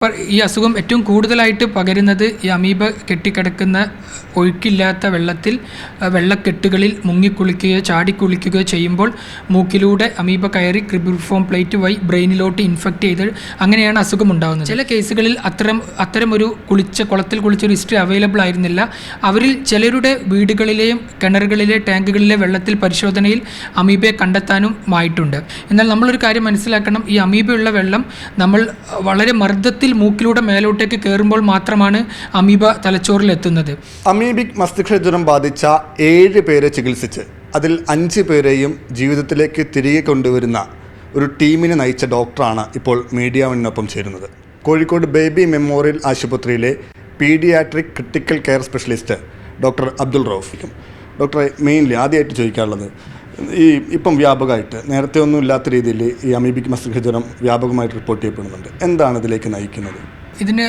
ഈ അസുഖം ഏറ്റവും കൂടുതലായിട്ട് പകരുന്നത് ഈ അമീബ കെട്ടിക്കിടക്കുന്ന ഒഴുക്കില്ലാത്ത വെള്ളത്തിൽ വെള്ളക്കെട്ടുകളിൽ മുങ്ങിക്കുളിക്കുകയോ ചാടിക്കുളിക്കുകയോ ചെയ്യുമ്പോൾ മൂക്കിലൂടെ അമീബ കയറി ക്രിബിഫോം പ്ലേറ്റ് വഴി ബ്രെയിനിലോട്ട് ഇൻഫെക്റ്റ് ചെയ്ത് അങ്ങനെയാണ് അസുഖം ഉണ്ടാകുന്നത്. ചില കേസുകളിൽ അത്തരം അത്തരമൊരു കുളിച്ച കുളത്തിൽ കുളിച്ചൊരു ഹിസ്റ്ററി അവൈലബിൾ ആയിരുന്നില്ല. അവരിൽ ചിലരുടെ വീടുകളിലെയും കിണറുകളിലെ ടാങ്കുകളിലെ വെള്ളത്തിൽ പരിശോധനയിൽ അമീബയെ കണ്ടെത്താനും ആയിട്ടുണ്ട് എന്നാൽ നമ്മളൊരു കാര്യം മനസ്സിലാക്കണം. ഈ അമീബയുള്ള വെള്ളം നമ്മൾ വളരെ മർദ്ദത്തിൽ മൂക്കിലൂടെ മേലോട്ടേക്ക് കയറുമ്പോൾ മാത്രമാണ് അമീബ തലച്ചോറിൽ എത്തുന്നത് അമീബിക് മസ്തിഷ്കജ്വരം ബാധിച്ച ഏഴ് പേരെ ചികിത്സിച്ച് അതിൽ അഞ്ച് പേരെയും ജീവിതത്തിലേക്ക് തിരികെ കൊണ്ടുവരുന്ന ഒരു ടീമിനെ നയിച്ച ഡോക്ടറാണ് ഇപ്പോൾ മീഡിയ ചേരുന്നത്. കോഴിക്കോട് ബേബി മെമ്മോറിയൽ ആശുപത്രിയിലെ paediatric critical care specialist doctor Abdul റൌഫിക്കും. ഡോക്ടറെ മെയിൻലി ആദ്യമായിട്ട് ചോദിക്കാനുള്ളത് ഈ ഇപ്പം വ്യാപകമായിട്ട് നേരത്തെ ഒന്നും ഇല്ലാത്ത രീതിയിൽ ഈ അമീബിക് മസ്തിഷ്കജ്വരം വ്യാപകമായിട്ട് റിപ്പോർട്ട് ചെയ്യപ്പെടുന്നുണ്ട്. എന്താണ് ഇതിലേക്ക് നയിക്കുന്നത്? ഇതിന്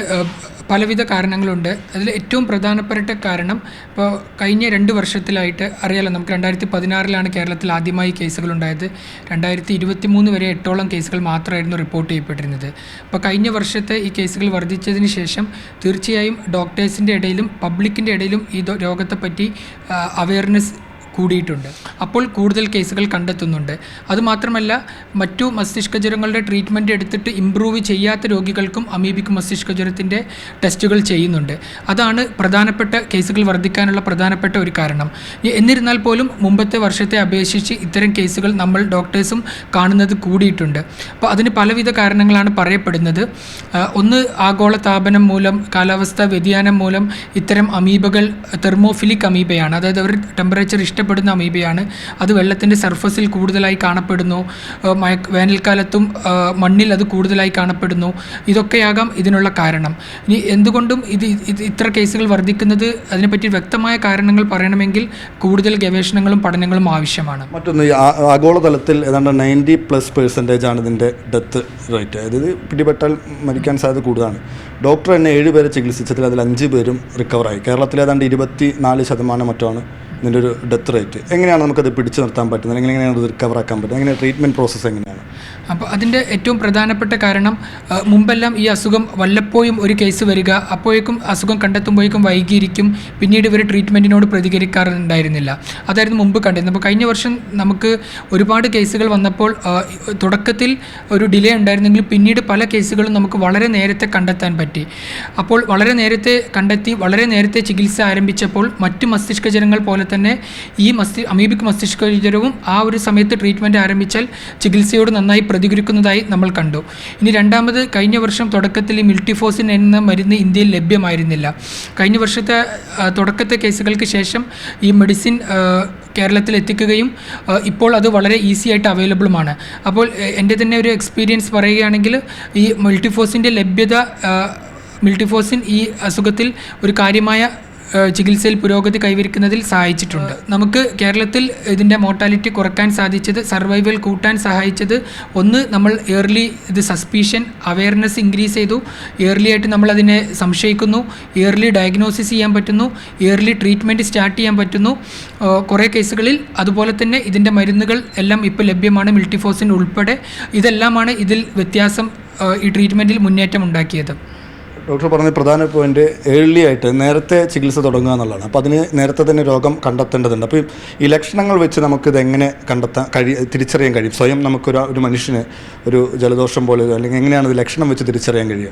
പലവിധ കാരണങ്ങളുണ്ട്. അതിൽ ഏറ്റവും പ്രധാനപ്പെട്ട കാരണം ഇപ്പോൾ കഴിഞ്ഞ രണ്ട് വർഷത്തിലായിട്ട് അറിയാലോ നമുക്ക് രണ്ടായിരത്തി പതിനാറിലാണ് കേരളത്തിൽ ആദ്യമായി കേസുകൾ ഉണ്ടായത് രണ്ടായിരത്തി ഇരുപത്തി മൂന്ന് വരെ എട്ടോളം കേസുകൾ മാത്രമായിരുന്നു റിപ്പോർട്ട് ചെയ്യപ്പെട്ടിരുന്നത്. അപ്പോൾ കഴിഞ്ഞ വർഷത്തെ ഈ കേസുകൾ വർദ്ധിച്ചതിന് ശേഷം തീർച്ചയായും ഡോക്ടേഴ്സിന്റെ ഇടയിലും പബ്ലിക്കിന്റെ ഇടയിലും ഈ രോഗത്തെപ്പറ്റി അവയർനെസ് കൂടിയിട്ടുണ്ട്. അപ്പോൾ കൂടുതൽ കേസുകൾ കണ്ടെത്തുന്നുണ്ട്. അതുമാത്രമല്ല മറ്റു മസ്തിഷ്കജ്വരങ്ങളുടെ ട്രീറ്റ്മെന്റ് എടുത്തിട്ട് ഇമ്പ്രൂവ് ചെയ്യാത്ത രോഗികൾക്കും അമീബിക് മസ്തിഷ്കജ്വരത്തിന്റെ ടെസ്റ്റുകൾ ചെയ്യുന്നുണ്ട്. അതാണ് പ്രധാനപ്പെട്ട കേസുകൾ വർദ്ധിക്കാനുള്ള പ്രധാനപ്പെട്ട ഒരു കാരണം. എന്നിരുന്നാൽ പോലും മുമ്പത്തെ വർഷത്തെ അപേക്ഷിച്ച് ഇത്തരം കേസുകൾ നമ്മൾ ഡോക്ടേഴ്സും കാണുന്നത് കൂടിയിട്ടുണ്ട്. അപ്പോൾ അതിന് പലവിധ കാരണങ്ങളാണ് പറയപ്പെടുന്നത്. ഒന്ന് ആഗോള താപനം മൂലം കാലാവസ്ഥാ വ്യതിയാനം മൂലം ഇത്തരം അമീബകൾ തെർമോഫിലിക് അമീബയാണ്. അതായത് അവർ ടെമ്പറേച്ചർ ഇഷ്ടപ്പെടുന്ന അമീബയാണ്. അത് വെള്ളത്തിന്റെ സർഫസിൽ കൂടുതലായി കാണപ്പെടുന്നു. മയ വേനൽക്കാലത്തും മണ്ണിൽ അത് കൂടുതലായി കാണപ്പെടുന്നു. ഇതൊക്കെയാകാം ഇതിനുള്ള കാരണം. ഇനി എന്തുകൊണ്ടും ഇത് ഇത് ഇത്ര കേസുകൾ വർദ്ധിക്കുന്നത് അതിനെപ്പറ്റി വ്യക്തമായ കാരണങ്ങൾ പറയണമെങ്കിൽ കൂടുതൽ ഗവേഷണങ്ങളും പഠനങ്ങളും ആവശ്യമാണ്. മറ്റൊന്ന് ആഗോളതലത്തിൽ ഏതാണ്ട് നയന്റി പ്ലസ് പെർസെന്റേജ് ആണ് ഇതിന്റെ ഡെത്ത് റേറ്റ് അതായത് പിടിപെട്ടാൽ മരിക്കാൻ സാധ്യത കൂടുതലാണ്. ഡോക്ടർ തന്നെ ഏഴ് പേരെ ചികിത്സിച്ചതിൽ അതിൽ അഞ്ച് പേരും റിക്കവറായി കേരളത്തിൽ ഏതാണ്ട് ഇരുപത്തി നാല് ശതമാനം മറ്റാണ് ഇതിന്റെ ഒരു ഡെത്ത് റേറ്റ് എങ്ങനെയാണ് നമുക്കത് പിടിച്ചു നിർത്താൻ പറ്റുന്നത്? അല്ലെങ്കിൽ എങ്ങനെയാണ് റിക്കവർ ആക്കാൻ പറ്റുന്നത്? എങ്ങനെ ട്രീറ്റ്മെന്റ് പ്രോസസ്സ് എങ്ങനെയാണ്? അപ്പോൾ അതിന്റെ ഏറ്റവും പ്രധാനപ്പെട്ട കാരണം മുമ്പെല്ലാം ഈ അസുഖം വല്ലപ്പോഴും ഒരു കേസ് വരിക അപ്പോഴേക്കും അസുഖം കണ്ടെത്തുമ്പോഴേക്കും വൈകിയിരിക്കും പിന്നീട് ഇവർ ട്രീറ്റ്മെന്റിനോട് പ്രതികരിക്കാറുണ്ടായിരുന്നില്ല. അതായിരുന്നു മുമ്പ് കണ്ടിരുന്നത്. അപ്പോൾ കഴിഞ്ഞ വർഷം നമുക്ക് ഒരുപാട് കേസുകൾ വന്നപ്പോൾ തുടക്കത്തിൽ ഒരു ഡിലേ ഉണ്ടായിരുന്നെങ്കിൽ പിന്നീട് പല കേസുകളും നമുക്ക് വളരെ നേരത്തെ കണ്ടെത്താൻ പറ്റി. അപ്പോൾ വളരെ നേരത്തെ കണ്ടെത്തി വളരെ നേരത്തെ ചികിത്സ ആരംഭിച്ചപ്പോൾ മറ്റു മസ്തിഷ്കജനങ്ങൾ പോലെ തന്നെ ഈ മസ്തി അമീബിക് മസ്തിഷ്ക ജ്വരവും ആ ഒരു സമയത്ത് ട്രീറ്റ്മെന്റ് ആരംഭിച്ചാൽ ചികിത്സയോട് നന്നായി പ്രതികരിക്കുന്നതായി നമ്മൾ കണ്ടു. ഇനി രണ്ടാമത് കഴിഞ്ഞ വർഷം തുടക്കത്തിൽ ഈ മിൽട്ടിഫോസിൻ എന്ന മരുന്ന് ഇന്ത്യയിൽ ലഭ്യമായിരുന്നില്ല. കഴിഞ്ഞ വർഷത്തെ തുടക്കത്തെ കേസുകൾക്ക് ശേഷം ഈ മെഡിസിൻ കേരളത്തിൽ എത്തിക്കുകയും ഇപ്പോൾ അത് വളരെ ഈസി ആയിട്ട് അവൈലബിളുമാണ് അപ്പോൾ എന്റെ തന്നെ ഒരു എക്സ്പീരിയൻസ് പറയുകയാണെങ്കിൽ ഈ മൾട്ടിഫോസിന്റെ ലഭ്യത മിൾട്ടിഫോസിൻ ഈ അസുഖത്തിൽ ഒരു കാര്യമായ ചികിത്സയിൽ പുരോഗതി കൈവരിക്കുന്നതിൽ സഹായിച്ചിട്ടുണ്ട്. നമുക്ക് കേരളത്തിൽ ഇതിന്റെ മോർട്ടാലിറ്റി കുറയ്ക്കാൻ സാധിച്ചത് സർവൈവൽ കൂട്ടാൻ സഹായിച്ചത് ഒന്ന് നമ്മൾ ഇയർലി ഇത് സസ്പീഷൻ അവയർനെസ് ഇൻക്രീസ് ചെയ്തു. ഇയർലി ആയിട്ട് നമ്മൾ അതിനെ സംശയിക്കുന്നു. ഇയർലി ഡയഗ്നോസിസ് ചെയ്യാൻ പറ്റുന്നു. ഇയർലി ട്രീറ്റ്മെന്റ് സ്റ്റാർട്ട് ചെയ്യാൻ പറ്റുന്നു. കുറേ കേസുകളിൽ അതുപോലെ തന്നെ ഇതിന്റെ മരുന്നുകൾ എല്ലാം ഇപ്പോൾ ലഭ്യമാണ് മിൽട്ടിഫോസിൻ ഉൾപ്പെടെ. ഇതെല്ലാമാണ് ഇതിൽ വ്യത്യാസം ഈ ട്രീറ്റ്മെന്റിൽ മുന്നേറ്റം ഉണ്ടാക്കിയത്. ഡോക്ടർ പറഞ്ഞ പ്രധാന പോയിന്റ് ഏർലി ആയിട്ട് നേരത്തെ ചികിത്സ തുടങ്ങുക എന്നുള്ളതാണ്. അപ്പോൾ അതിന് നേരത്തെ തന്നെ രോഗം കണ്ടെത്തേണ്ടതുണ്ട്. അപ്പോൾ ഈ ലക്ഷണങ്ങൾ വെച്ച് നമുക്കിത് എങ്ങനെ കണ്ടെത്താൻ കഴി തിരിച്ചറിയാൻ കഴിയും? സ്വയം നമുക്കൊരു ഒരു മനുഷ്യന് ഒരു ജലദോഷം പോലെ അല്ലെങ്കിൽ എങ്ങനെയാണ് ഇത് ലക്ഷണം വെച്ച് തിരിച്ചറിയാൻ കഴിയുക?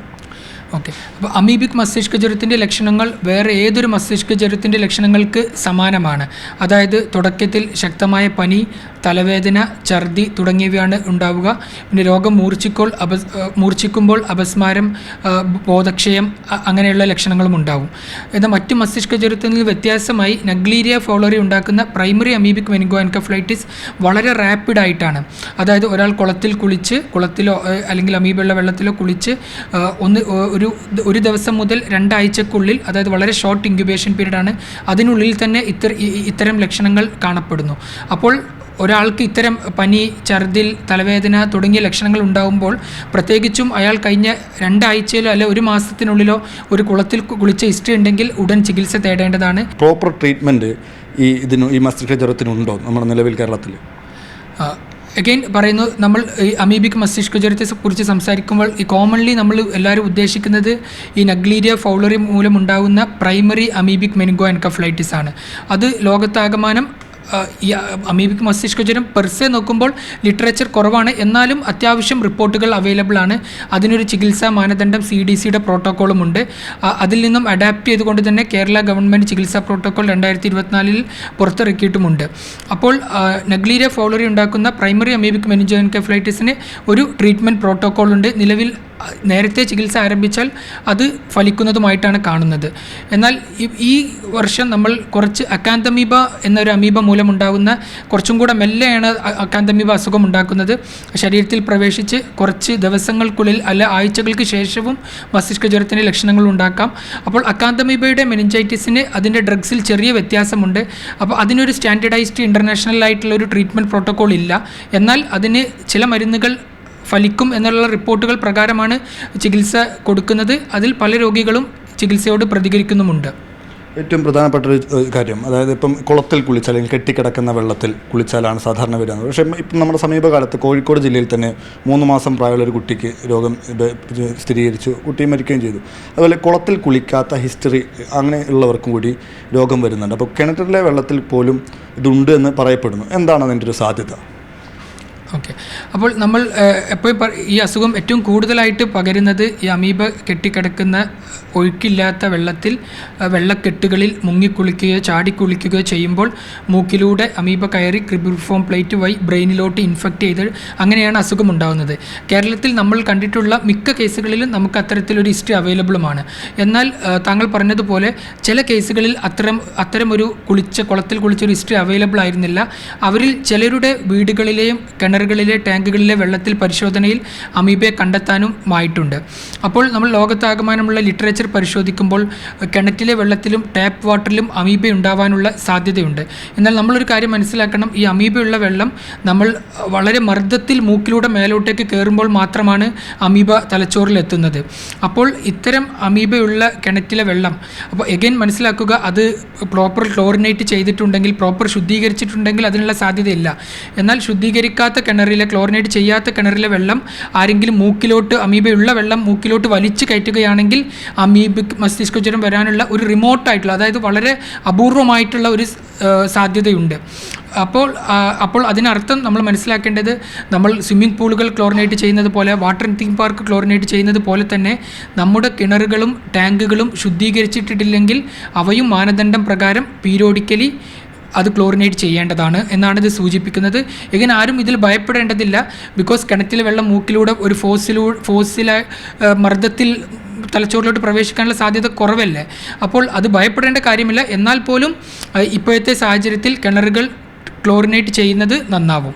ഓക്കെ. അപ്പോൾ അമീബിക് മസ്തിഷ്ക ജ്വരത്തിന്റെ ലക്ഷണങ്ങൾ വേറെ ഏതൊരു മസ്തിഷ്ക ജ്വരത്തിന്റെ ലക്ഷണങ്ങൾക്ക് സമാനമാണ്. അതായത് തുടക്കത്തിൽ ശക്തമായ പനി തലവേദന ഛർദി തുടങ്ങിയവയാണ് ഉണ്ടാവുക. പിന്നെ രോഗം മൂർച്ഛിക്കോൾ അപ മൂർച്ഛിക്കുമ്പോൾ അപസ്മാരം ബോധക്ഷയം അങ്ങനെയുള്ള ലക്ഷണങ്ങളും ഉണ്ടാവും. എന്നാൽ മറ്റ് മസ്തിഷ്ക ജ്വരത്തിൽ നിന്ന് വ്യത്യാസമായി നഗ്ലീരിയ ഫോളറി ഉണ്ടാക്കുന്ന പ്രൈമറി അമീബിക് മെനിഗോ എൻകഫ്ലൈറ്റിസ് വളരെ റാപ്പിഡായിട്ടാണ്. അതായത് ഒരാൾ കുളത്തിൽ കുളിച്ച് കുളത്തിലോ അല്ലെങ്കിൽ അമീബുള്ള വെള്ളത്തിലോ കുളിച്ച് ഒന്ന് ഒരു ഒരു ദിവസം മുതൽ രണ്ടാഴ്ചക്കുള്ളിൽ അതായത് വളരെ ഷോർട്ട് ഇൻക്യുബേഷൻ പീരീഡ് ആണ് അതിനുള്ളിൽ തന്നെ ഇത്തര ഇത്തരം ലക്ഷണങ്ങൾ കാണപ്പെടുന്നു. അപ്പോൾ ഒരാൾക്ക് ഇത്തരം പനി ഛർദിൽ തലവേദന തുടങ്ങിയ ലക്ഷണങ്ങൾ ഉണ്ടാകുമ്പോൾ പ്രത്യേകിച്ചും അയാൾ കഴിഞ്ഞ രണ്ടാഴ്ചയിലോ അല്ലെ ഒരു മാസത്തിനുള്ളിലോ ഒരു കുളത്തിൽ കുളിച്ച ഹിസ്റ്ററി ഉണ്ടെങ്കിൽ ഉടൻ ചികിത്സ തേടേണ്ടതാണ്. പ്രോപ്പർ ട്രീറ്റ്മെന്റ് ഈ ഇതിന് ഈ മസ്തിഷ്ക ജ്വരത്തിനുണ്ടോ നമ്മുടെ നിലവിൽ കേരളത്തിൽ ആ, അഗൈൻ പറയുന്നു നമ്മൾ ഈ അമീബിക് മസ്തിഷ്കജ്വരത്തെ കുറിച്ച് സംസാരിക്കുമ്പോൾ ഈ കോമൺലി നമ്മൾ എല്ലാവരും ഉദ്ദേശിക്കുന്നത് ഈ നഗ്ലീരിയ ഫൗളറി മൂലമുണ്ടാകുന്ന പ്രൈമറി അമീബിക് മെനിഗോ എൻകഫ്ലൈറ്റിസ് ആണ്. അത് ലോകത്താകമാനം ഈ അമീബിക് മസ്തിഷ്ക ജ്വരം പെർസെ നോക്കുമ്പോൾ ലിറ്ററേച്ചർ കുറവാണ്. എന്നാലും അത്യാവശ്യം റിപ്പോർട്ടുകൾ അവൈലബിൾ ആണ്. അതിനൊരു ചികിത്സാ മാനദണ്ഡം സി ഡി സിയുടെ പ്രോട്ടോക്കോളും ഉണ്ട്. അതിൽ നിന്നും അഡാപ്റ്റ് ചെയ്തുകൊണ്ട് തന്നെ കേരള ഗവൺമെന്റ് ചികിത്സാ പ്രോട്ടോക്കോൾ രണ്ടായിരത്തി ഇരുപത്തിനാലിൽ പുറത്തിറക്കിയിട്ടുമുണ്ട്. അപ്പോൾ നഗ്ലീരിയ ഫോളറി ഉണ്ടാക്കുന്ന പ്രൈമറി അമീബിക് മെനിജോൻകെഫ്ലൈറ്റിസിന് ഒരു ട്രീറ്റ്മെന്റ് പ്രോട്ടോക്കോൾ ഉണ്ട്. നിലവിൽ നേരത്തെ ചികിത്സ ആരംഭിച്ചാൽ അത് ഫലിക്കുന്നതുമായിട്ടാണ് കാണുന്നത്. എന്നാൽ ഈ- വർഷം നമ്മൾ കുറച്ച് അക്കാന്തമീബ എന്നൊരു അമീബ മൂലമുണ്ടാകുന്ന കുറച്ചും കൂടെ മെല്ലെയാണ് അക്കാന്തമീബ അസുഖം ഉണ്ടാക്കുന്നത്. ശരീരത്തിൽ പ്രവേശിച്ച് കുറച്ച് ദിവസങ്ങൾക്കുള്ളിൽ അല്ല ആഴ്ചകൾക്ക് ശേഷവും മസ്തിഷ്ക ജ്വരത്തിന്റെ ലക്ഷണങ്ങൾ ഉണ്ടാക്കാം. അപ്പോൾ അക്കാന്തമീബയുടെ മെനിഞ്ചൈറ്റിസിന് അതിന്റെ ഡ്രഗ്സിൽ ചെറിയ വ്യത്യാസമുണ്ട്. അപ്പോൾ അതിനൊരു സ്റ്റാൻഡേർഡൈസ്ഡ് ഇന്റർനാഷണൽ ആയിട്ടുള്ള ഒരു ട്രീറ്റ്മെന്റ് പ്രോട്ടോക്കോൾ ഇല്ല. എന്നാൽ അതിന് ചില മരുന്നുകൾ ഫലിക്കും എന്നുള്ള റിപ്പോർട്ടുകൾ പ്രകാരമാണ് ചികിത്സ കൊടുക്കുന്നത്. അതിൽ പല രോഗികളും ചികിത്സയോട് പ്രതികരിക്കുന്നുമുണ്ട്. ഏറ്റവും പ്രധാനപ്പെട്ട ഒരു കാര്യം അതായത് ഇപ്പം കുളത്തിൽ കുളിച്ചാൽ അല്ലെങ്കിൽ കെട്ടിക്കിടക്കുന്ന വെള്ളത്തിൽ കുളിച്ചാലാണ് സാധാരണ വരുന്നത്. പക്ഷേ ഇപ്പം നമ്മുടെ സമീപകാലത്ത് കോഴിക്കോട് ജില്ലയിൽ തന്നെ മൂന്ന് മാസം പ്രായമുള്ള ഒരു കുട്ടിക്ക് രോഗം സ്ഥിരീകരിച്ചു കുട്ടി മരിക്കുകയും ചെയ്തു. അതുപോലെ കുളത്തിൽ കുളിക്കാത്ത ഹിസ്റ്ററി അങ്ങനെ ഉള്ളവർക്കും കൂടി രോഗം വരുന്നുണ്ട്. അപ്പോൾ കിണറ്റിലെ വെള്ളത്തിൽ പോലും ഇതുണ്ട് എന്ന് പറയപ്പെടുന്നു. എന്താണ് അതിന്റെ ഒരു സാധ്യത? ഓക്കെ അപ്പോൾ നമ്മൾ എപ്പോഴും ഈ അസുഖം ഏറ്റവും കൂടുതലായിട്ട് പകരുന്നത് ഈ അമീബ കെട്ടിക്കിടക്കുന്ന ഒഴുക്കില്ലാത്ത വെള്ളത്തിൽ വെള്ളക്കെട്ടുകളിൽ മുങ്ങിക്കുളിക്കുകയോ ചാടിക്കുളിക്കുകയോ ചെയ്യുമ്പോൾ മൂക്കിലൂടെ അമീബ കയറി ക്രിബിഫോം പ്ലേറ്റ് വഴി ബ്രെയിനിലോട്ട് ഇൻഫെക്റ്റ് ചെയ്ത് അങ്ങനെയാണ് അസുഖം ഉണ്ടാകുന്നത്. കേരളത്തിൽ നമ്മൾ കണ്ടിട്ടുള്ള മിക്ക കേസുകളിലും നമുക്ക് അത്തരത്തിലൊരു ഹിസ്റ്ററി അവൈലബിളുമാണ്. എന്നാൽ താങ്കൾ പറഞ്ഞതുപോലെ ചില കേസുകളിൽ അത്തരം അത്തരമൊരു കുളിച്ച കുളത്തിൽ കുളിച്ചൊരു ഹിസ്റ്ററി അവൈലബിൾ ആയിരുന്നില്ല. അവരിൽ ചിലരുടെ വീടുകളിലെയും കിണറുകളിലെ ടാങ്കുകളിലെ വെള്ളത്തിൽ പരിശോധനയിൽ അമീബയെ കണ്ടെത്താനും ആയിട്ടുണ്ട് അപ്പോൾ നമ്മൾ ലോകത്താകമാനമുള്ള ലിറ്ററേച്ചർ പരിശോധിക്കുമ്പോൾ കിണറ്റിലെ വെള്ളത്തിലും ടാപ്പ് വാട്ടറിലും അമീബ ഉണ്ടാവാനുള്ള സാധ്യതയുണ്ട്. എന്നാൽ നമ്മളൊരു കാര്യം മനസ്സിലാക്കണം ഈ അമീബയുള്ള വെള്ളം നമ്മൾ വളരെ മർദ്ദത്തിൽ മൂക്കിലൂടെ മേലോട്ടേക്ക് കയറുമ്പോൾ മാത്രമാണ് അമീബ തലച്ചോറിൽ എത്തുന്നത്. അപ്പോൾ ഇത്തരം അമീബയുള്ള കിണറ്റിലെ വെള്ളം അപ്പോൾ എഗൈൻ മനസ്സിലാക്കുക അത് പ്രോപ്പർ ക്ലോറിനേറ്റ് ചെയ്തിട്ടുണ്ടെങ്കിൽ പ്രോപ്പർ ശുദ്ധീകരിച്ചിട്ടുണ്ടെങ്കിൽ അതിനുള്ള സാധ്യതയില്ല. എന്നാൽ ശുദ്ധീകരിക്കാത്ത കിണറിലെ ക്ലോറിനേറ്റ് ചെയ്യാത്ത കിണറിലെ വെള്ളം ആരെങ്കിലും മൂക്കിലോട്ട് അമീബയുള്ള വെള്ളം മൂക്കിലോട്ട് വലിച്ചു കയറ്റുകയാണെങ്കിൽ അമീബിക് മസ്തിഷ്ക ജ്വരം വരാനുള്ള ഒരു റിമോട്ടായിട്ടുള്ള അതായത് വളരെ അപൂർവമായിട്ടുള്ള ഒരു സാധ്യതയുണ്ട്. അപ്പോൾ അപ്പോൾ അതിനർത്ഥം നമ്മൾ മനസ്സിലാക്കേണ്ടത് നമ്മൾ സ്വിമ്മിംഗ് പൂളുകൾ ക്ലോറിനേറ്റ് ചെയ്യുന്നത് പോലെ വാട്ടർ തീം പാർക്ക് ക്ലോറിനേറ്റ് ചെയ്യുന്നത് പോലെ തന്നെ നമ്മുടെ കിണറുകളും ടാങ്കുകളും ശുദ്ധീകരിച്ചിട്ടില്ലെങ്കിൽ അവയും മാനദണ്ഡം പ്രകാരം പീരിയോഡിക്കലി അത് ക്ലോറിനേറ്റ് ചെയ്യേണ്ടതാണ് എന്നാണ് ഇത് സൂചിപ്പിക്കുന്നത്. ഇങ്ങനെ ആരും ഇതിൽ ഭയപ്പെടേണ്ടതില്ല. ബിക്കോസ് കിണറ്റിലെ വെള്ളം മൂക്കിലൂടെ ഒരു ഫോസിലൂ ഫോസിലെ മർദ്ദത്തിൽ തലച്ചോറിലോട്ട് പ്രവേശിക്കാനുള്ള സാധ്യത കുറവല്ലേ? അപ്പോൾ അത് ഭയപ്പെടേണ്ട കാര്യമില്ല. എന്നാൽ പോലും ഇപ്പോഴത്തെ സാഹചര്യത്തിൽ കിണറുകൾ ക്ലോറിനേറ്റ് ചെയ്യുന്നത് നന്നാവും.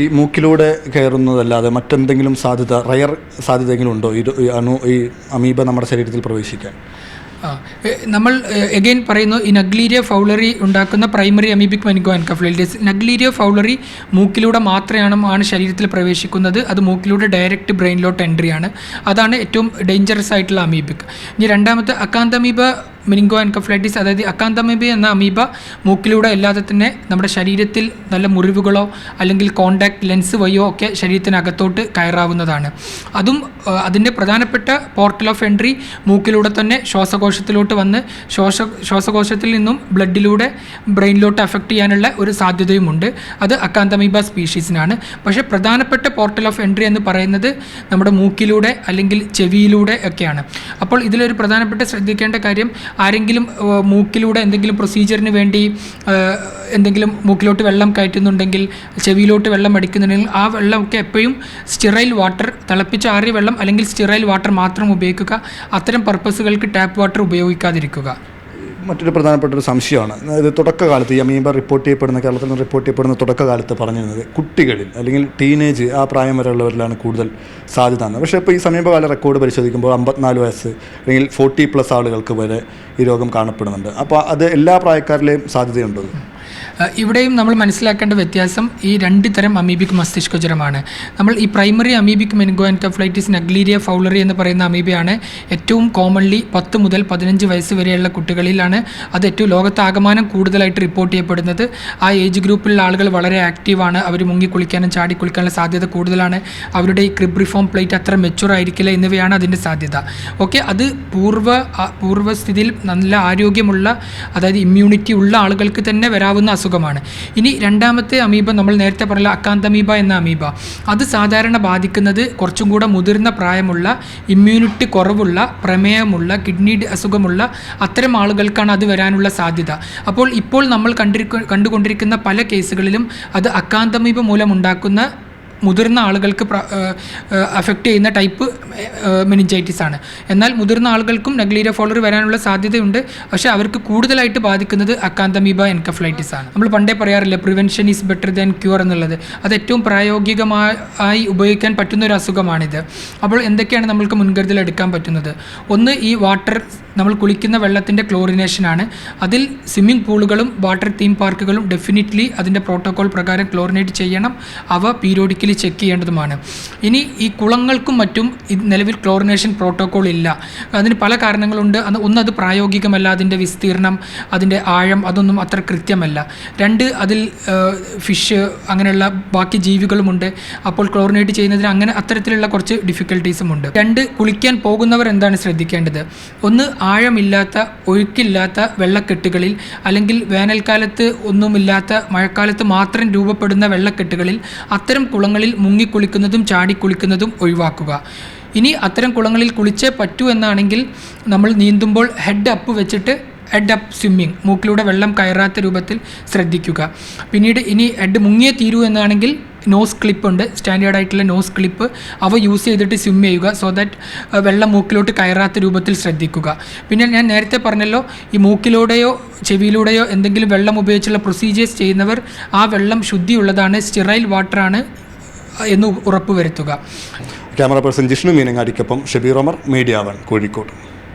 ഈ മൂക്കിലൂടെ കയറുന്നതല്ലാതെ മറ്റെന്തെങ്കിലും സാധ്യത റയർ സാധ്യതയെങ്കിലും ഉണ്ടോ? ഈ അണു ഈ അമീബ നമ്മുടെ ശരീരത്തിൽ പ്രവേശിക്കാൻ. നമ്മൾ എഗെയിൻ പറയുന്നു ഈ നഗ്ലീരിയ ഫൗളറി ഉണ്ടാക്കുന്ന primary amoebic meningoencephalitis Naegleria fowleri മൂക്കിലൂടെ മാത്രമാണ് ആണ് ശരീരത്തിൽ പ്രവേശിക്കുന്നത്. അത് മൂക്കിലൂടെ ഡയറക്റ്റ് ബ്രെയിനിലോട്ട് എൻട്രിയാണ് അതാണ് ഏറ്റവും ഡേഞ്ചറസ് ആയിട്ടുള്ള അമീബിക് ഇനി രണ്ടാമത്തെ അക്കാന്തമീബ മിനിങ്കോ എൻകഫ്ലൈറ്റിസ് അതായത് അക്കാന്തമീബ എന്ന അമീബ മൂക്കിലൂടെ അല്ലാതെ തന്നെ നമ്മുടെ ശരീരത്തിൽ നല്ല മുറിവുകളോ അല്ലെങ്കിൽ കോണ്ടാക്ട് ലെൻസ് വഴിയോ ഒക്കെ ശരീരത്തിനകത്തോട്ട് കയറാവുന്നതാണ്. അതും അതിന്റെ പ്രധാനപ്പെട്ട പോർട്ടൽ ഓഫ് എൻട്രി മൂക്കിലൂടെ തന്നെ ശ്വാസകോശത്തിലോട്ട് വന്ന് ശ്വാസ ശ്വാസകോശത്തിൽ നിന്നും ബ്ലഡിലൂടെ ബ്രെയിനിലോട്ട് അഫക്റ്റ് ചെയ്യാനുള്ള ഒരു സാധ്യതയുമുണ്ട്. അത് അക്കാന്തമീബ സ്പീഷീസിനാണ് പക്ഷേ പ്രധാനപ്പെട്ട പോർട്ടൽ ഓഫ് എൻട്രി എന്ന് പറയുന്നത് നമ്മുടെ മൂക്കിലൂടെ അല്ലെങ്കിൽ ചെവിയിലൂടെ ഒക്കെയാണ്. അപ്പോൾ ഇതിലൊരു പ്രധാനപ്പെട്ട ശ്രദ്ധിക്കേണ്ട കാര്യം ആരെങ്കിലും മൂക്കിലൂടെ എന്തെങ്കിലും പ്രൊസീജിയറിന് വേണ്ടി എന്തെങ്കിലും മൂക്കിലോട്ട് വെള്ളം കയറ്റുന്നുണ്ടെങ്കിൽ ചെവിയിലോട്ട് വെള്ളം അടിക്കുന്നുണ്ടെങ്കിൽ ആ വെള്ളമൊക്കെ എപ്പോഴും സ്റ്റിറൈൽ വാട്ടർ തിളപ്പിച്ച ആറിയ വെള്ളം അല്ലെങ്കിൽ സ്റ്റിറൈൽ വാട്ടർ മാത്രം ഉപയോഗിക്കുക. അത്തരം പർപ്പസുകൾക്ക് ടാപ്പ് വാട്ടർ ഉപയോഗിക്കാതിരിക്കുക. മറ്റൊരു പ്രധാനപ്പെട്ട ഒരു സംശയമാണ്. അതായത് തുടക്കകാലത്ത് ഈ അമീബ റിപ്പോർട്ട് ചെയ്യപ്പെടുന്ന കേരളത്തിൽ നിന്ന് റിപ്പോർട്ട് ചെയ്യപ്പെടുന്ന തുടക്കകാലത്ത് പറഞ്ഞിരുന്നത് കുട്ടികളിൽ അല്ലെങ്കിൽ ടീനേജ് ആ പ്രായം വരെയുള്ളവരിലാണ് കൂടുതൽ സാധ്യത എന്ന്. പക്ഷേ ഇപ്പോൾ ഈ സമീപകാല റെക്കോർഡ് പരിശോധിക്കുമ്പോൾ അമ്പത്തിനാല് വയസ്സ് അല്ലെങ്കിൽ ഫോർട്ടി പ്ലസ് ആളുകൾക്ക് വരെ ഈ രോഗം കാണപ്പെടുന്നുണ്ട്. അപ്പോൾ അത് എല്ലാ പ്രായക്കാരിലെയും സാധ്യതയുണ്ടോ? ഇവിടെയും നമ്മൾ മനസ്സിലാക്കേണ്ട വ്യത്യാസം ഈ രണ്ട് തരം അമീബിക് മസ്തിഷ്ക ജ്വരമാണ് നമ്മൾ ഈ primary amoebic meningoencephalitis Naegleria fowleri എന്ന് പറയുന്ന അമീബയാണ് ഏറ്റവും കോമൺലി പത്ത് മുതൽ പതിനഞ്ച് വയസ്സ് വരെയുള്ള കുട്ടികളിലാണ് അത് ഏറ്റവും ലോകത്താകമാനം കൂടുതലായിട്ട് റിപ്പോർട്ട് ചെയ്യപ്പെടുന്നത്. ആ ഏജ് ഗ്രൂപ്പിലുള്ള ആളുകൾ വളരെ ആക്റ്റീവാണ് അവർ മുങ്ങി കുളിക്കാനും ചാടി കുളിക്കാനുള്ള സാധ്യത കൂടുതലാണ്. അവരുടെ ഈ ക്രിബ്രിഫോം പ്ലേറ്റ് അത്ര മെച്ചുവർ ആയിരിക്കില്ല എന്നിവയാണ് അതിന്റെ സാധ്യത. ഓക്കെ അത് പൂർവ പൂർവസ്ഥിതിയിൽ നല്ല ആരോഗ്യമുള്ള അതായത് ഇമ്മ്യൂണിറ്റി ഉള്ള ആളുകൾക്ക് തന്നെ വരാവുന്ന അസുഖമാണ് ഇനി രണ്ടാമത്തെ അമീബ നമ്മൾ നേരത്തെ പറഞ്ഞ അക്കാന്തമീബ എന്ന അമീബ. അത് സാധാരണ ബാധിക്കുന്നത് കുറച്ചും കൂടെ മുതിർന്ന പ്രായമുള്ള ഇമ്മ്യൂണിറ്റി കുറവുള്ള പ്രമേയമുള്ള കിഡ്നി അസുഖമുള്ള അത്തരം ആളുകൾക്കാണ് അത് വരാനുള്ള സാധ്യത. അപ്പോൾ ഇപ്പോൾ നമ്മൾ കണ്ടിരിക്ക കണ്ടുകൊണ്ടിരിക്കുന്ന പല കേസുകളിലും അത് അക്കാന്തമീബ മൂലമുണ്ടാക്കുന്ന മുതിർന്ന ആളുകൾക്ക് അഫക്റ്റ് ചെയ്യുന്ന ടൈപ്പ് മെനിഞ്ചൈറ്റിസ് ആണ്. എന്നാൽ മുതിർന്ന ആളുകൾക്കും നഗ്ലീരിയ ഫോളർ വരാനുള്ള സാധ്യതയുണ്ട്. പക്ഷേ അവർക്ക് കൂടുതലായിട്ട് ബാധിക്കുന്നത് അക്കാന്തമീബ എൻകഫ്ലൈറ്റിസ് ആണ്. നമ്മൾ പണ്ടേ പറയാറില്ല prevention is better than cure എന്നുള്ളത്. അത് ഏറ്റവും പ്രായോഗികമായി ഉപയോഗിക്കാൻ പറ്റുന്ന ഒരു അസുഖമാണിത്. അപ്പോൾ എന്തൊക്കെയാണ് നമ്മൾക്ക് മുൻകരുതൽ എടുക്കാൻ പറ്റുന്നത്? ഒന്ന് ഈ വാട്ടർ നമ്മൾ കുളിക്കുന്ന വെള്ളത്തിന്റെ ക്ലോറിനേഷനാണ്. അതിൽ സ്വിമ്മിംഗ് പൂളുകളും വാട്ടർ തീം പാർക്കുകളും ഡെഫിനറ്റ്ലി അതിന്റെ പ്രോട്ടോകോൾ പ്രകാരം ക്ലോറിനേറ്റ് ചെയ്യണം. അവ പീരിയോഡിക്കലി ചെക്ക് ചെയ്യേണ്ടതുമാണ്. ഇനി ഈ കുളങ്ങൾക്കും മറ്റും നിലവിൽ ക്ലോറിനേഷൻ പ്രോട്ടോകോൾ ഇല്ല. അതിന് പല കാരണങ്ങളുണ്ട്. ഒന്ന് അത് പ്രായോഗികമല്ല അതിന്റെ വിസ്തീർണം അതിന്റെ ആഴം അതൊന്നും അത്ര കൃത്യമല്ല. രണ്ട് അതിൽ ഫിഷ് അങ്ങനെയുള്ള ബാക്കി ജീവികളുമുണ്ട്. അപ്പോൾ ക്ലോറിനേറ്റ് ചെയ്യുന്നതിന് അങ്ങനെ അത്തരത്തിലുള്ള കുറച്ച് ഡിഫിക്കൽട്ടീസും ഉണ്ട്. രണ്ട് കുളിക്കാൻ പോകുന്നവർ എന്താണ് ശ്രദ്ധിക്കേണ്ടത്? ഒന്ന് ആഴമില്ലാത്ത ഒഴുക്കില്ലാത്ത വെള്ളക്കെട്ടുകളിൽ അല്ലെങ്കിൽ വേനൽക്കാലത്ത് ഒന്നുമില്ലാത്ത മഴക്കാലത്ത് മാത്രം രൂപപ്പെടുന്ന വെള്ളക്കെട്ടുകളിൽ അത്തരം കുളങ്ങളിൽ മുങ്ങിക്കുളിക്കുന്നതും ചാടിക്കുളിക്കുന്നതും ഒഴിവാക്കുക. ഇനി അത്തരം കുളങ്ങളിൽ കുളിച്ചേ പറ്റൂ എന്നാണെങ്കിൽ നമ്മൾ നീന്തുമ്പോൾ ഹെഡ് അപ്പ് വെച്ചിട്ട് ഹെഡ് അപ്പ് സ്വിമ്മിങ് മൂക്കിലൂടെ വെള്ളം കയറാത്ത രൂപത്തിൽ ശ്രദ്ധിക്കുക. പിന്നീട് ഇനി ഹെഡ് മുങ്ങിയേ തീരൂ എന്നാണെങ്കിൽ നോസ് ക്ലിപ്പ് ഉണ്ട്. സ്റ്റാൻഡേർഡ് ആയിട്ടുള്ള നോസ് ക്ലിപ്പ് അവ യൂസ് ചെയ്തിട്ട് സ്വിം ചെയ്യുക സോ ദാറ്റ് വെള്ളം മൂക്കിലോട്ട് കയറാത്ത രൂപത്തിൽ ശ്രദ്ധിക്കുക. പിന്നെ ഞാൻ നേരത്തെ പറഞ്ഞല്ലോ ഈ മൂക്കിലൂടെയോ ചെവിയിലൂടെയോ എന്തെങ്കിലും വെള്ളം ഉപയോഗിച്ചുള്ള പ്രൊസീജിയേഴ്സ് ചെയ്യുന്നവർ ആ വെള്ളം ശുദ്ധിയുള്ളതാണ് സ്റ്റിറൈൽ വാട്ടറാണ് എന്ന് ഉറപ്പുവരുത്തുക. ക്യാമറ പേഴ്സൺ ജിഷ്ണു മീനങ്ങാടിക്കൊപ്പം ഷബീർ ഒമർ മീഡിയ വൺ കോഴിക്കോട്.